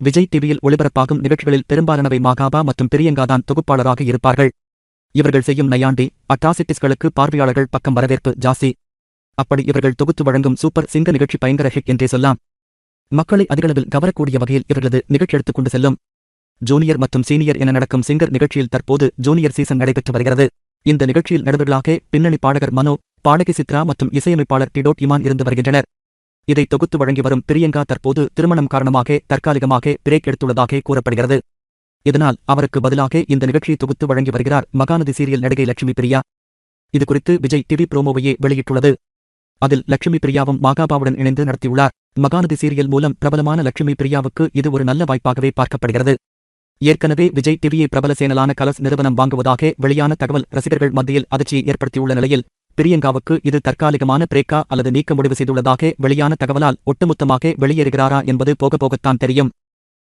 விஜய் டிவியில் ஒளிபரப்பாகும் நிகழ்ச்சிகளில் பெரும்பாலானவை மாகாபா மற்றும் பிரியங்காதான் தொகுப்பாளராக இருப்பார்கள். இவர்கள் செய்யும் நையாண்டி அட்ராசிட்டிஸ்களுக்கு பார்வையாளர்கள் பக்கம் வரவேற்பு ஜாஸ்தி. அப்படி இவர்கள் தொகுத்து வழங்கும் சூப்பர் சிங்க நிகழ்ச்சி பயங்கர ஹிட் என்றே சொல்லலாம். மக்களை அதிகளவில் கவரக்கூடிய வகையில் இவர்களது நிகழ்ச்சி எடுத்துக் கொண்டு செல்லும். ஜூனியர் மற்றும் சீனியர் என நடக்கும் சிங்கர் நிகழ்ச்சியில் தற்போது ஜூனியர் சீசன் நடைபெற்று வருகிறது. இந்த நிகழ்ச்சியில் நடுவர்களாக பின்னணி பாடகர் மனோ பாடகி சித்ரா மற்றும் இசையமைப்பாளர் டிடோட் இமான் இருந்து வருகின்றனர். இதை தொகுத்து வழங்கி வரும் பிரியங்கா தற்போது திருமணம் காரணமாக தற்காலிகமாக பிரேக் எடுத்துள்ளதாக கூறப்படுகிறது. இதனால் அவருக்கு பதிலாக இந்த நிகழ்ச்சியை தொகுத்து வழங்கி வருகிறார் மகாநதி சீரியல் நடிகை லட்சுமி பிரியா. இதுகுறித்து விஜய் டிவி ப்ரோமோவையே வெளியிட்டுள்ளது. அதில் லட்சுமி பிரியாவும் மாகாபாவுடன் இணைந்து நடத்தியுள்ளார். மகாநதி சீரியல் மூலம் பிரபலமான லட்சுமி பிரியாவுக்கு இது ஒரு நல்ல வாய்ப்பாகவே பார்க்கப்படுகிறது. ஏற்கனவே விஜய் டிவியை பிரபல சேனலான கலர்ஸ் நிறுவனம் வாங்குவதாக வெளியான தகவல் ரசிகர்கள் மத்தியில் அதிர்ச்சியை ஏற்படுத்தியுள்ள நிலையில் பிரியங்காவுக்கு இது தற்காலிகமான பிரேக்கா அல்லது நீக்க முடிவு செய்துள்ளதாக வெளியான தகவலால் ஒட்டுமொத்தமாக வெளியேறுகிறாரா என்பது போக போகத்தான் தெரியும்.